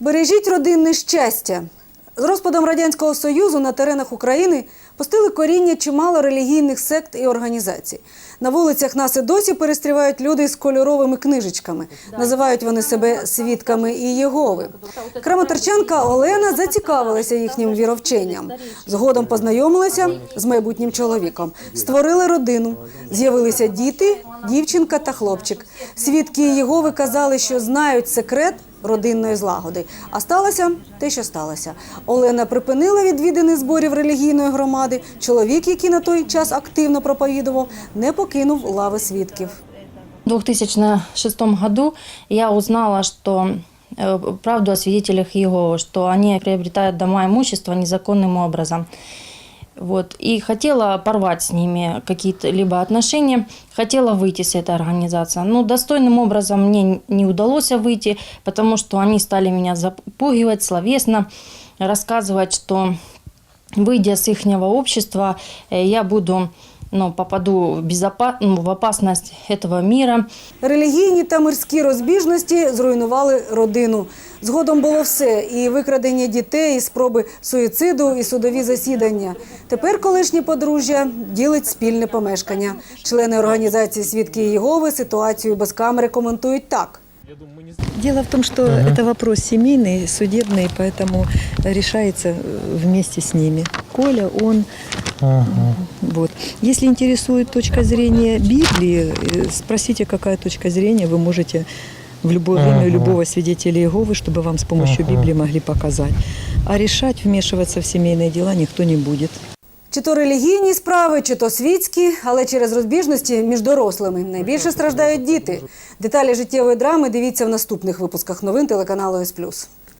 Бережіть родинне щастя. З розпадом радянського союзу на теренах України пустили коріння чимало релігійних сект і організацій. На вулицях нас і досі перестрівають люди з кольоровими книжечками. Називають вони себе свідками і Єгови. Краматорчанка Олена зацікавилася їхнім віровченням. Згодом познайомилася з майбутнім чоловіком. Створили родину. З'явилися діти, дівчинка та хлопчик. Свідки Єгови казали, що знають секрет родинної злагоди. А сталося те, що сталося. Олена припинила відвідини зборів релігійної громади. Чоловік, який на той час активно проповідував, не покинув лави свідків. В 2006 году я узнала, что э, правду о свидетелях Иеговы, что они приобретают дома имущество незаконным образом. Вот. И хотела порвать с ними какие-то либо отношения, хотела выйти с этой организации. Но достойным образом мне не удалось выйти, потому что они стали меня запугивать словесно, рассказывать, что выйдя с их общества, э, я буду ну, попаду в, безопа- ну, в опасность этого мира. Релігійні та мирські розбіжності зруйнували родину. Згодом було все: і викрадення дітей, і спроби суїциду, і судові засідання. Тепер колишнє подружжя ділить спільне помешкання. Члени організації Свідки Єгови ситуацію без камери коментують так. Дело в том, что это вопрос семейный, судебный, поэтому решается э, вместе с ними. Коля, он. Вот. Если интересует точка зрения Библии, э, спросите, какая точка зрения вы можете в любое время у любого свидетеля Иеговы, чтобы вам с помощью Библии могли показать. А решать, вмешиваться в семейные дела никто не будет. Чи то релігійні справи, чи то світські, але через розбіжності між дорослими найбільше страждають діти. Деталі життєвої драми дивіться в наступних випусках новин телеканалу С+.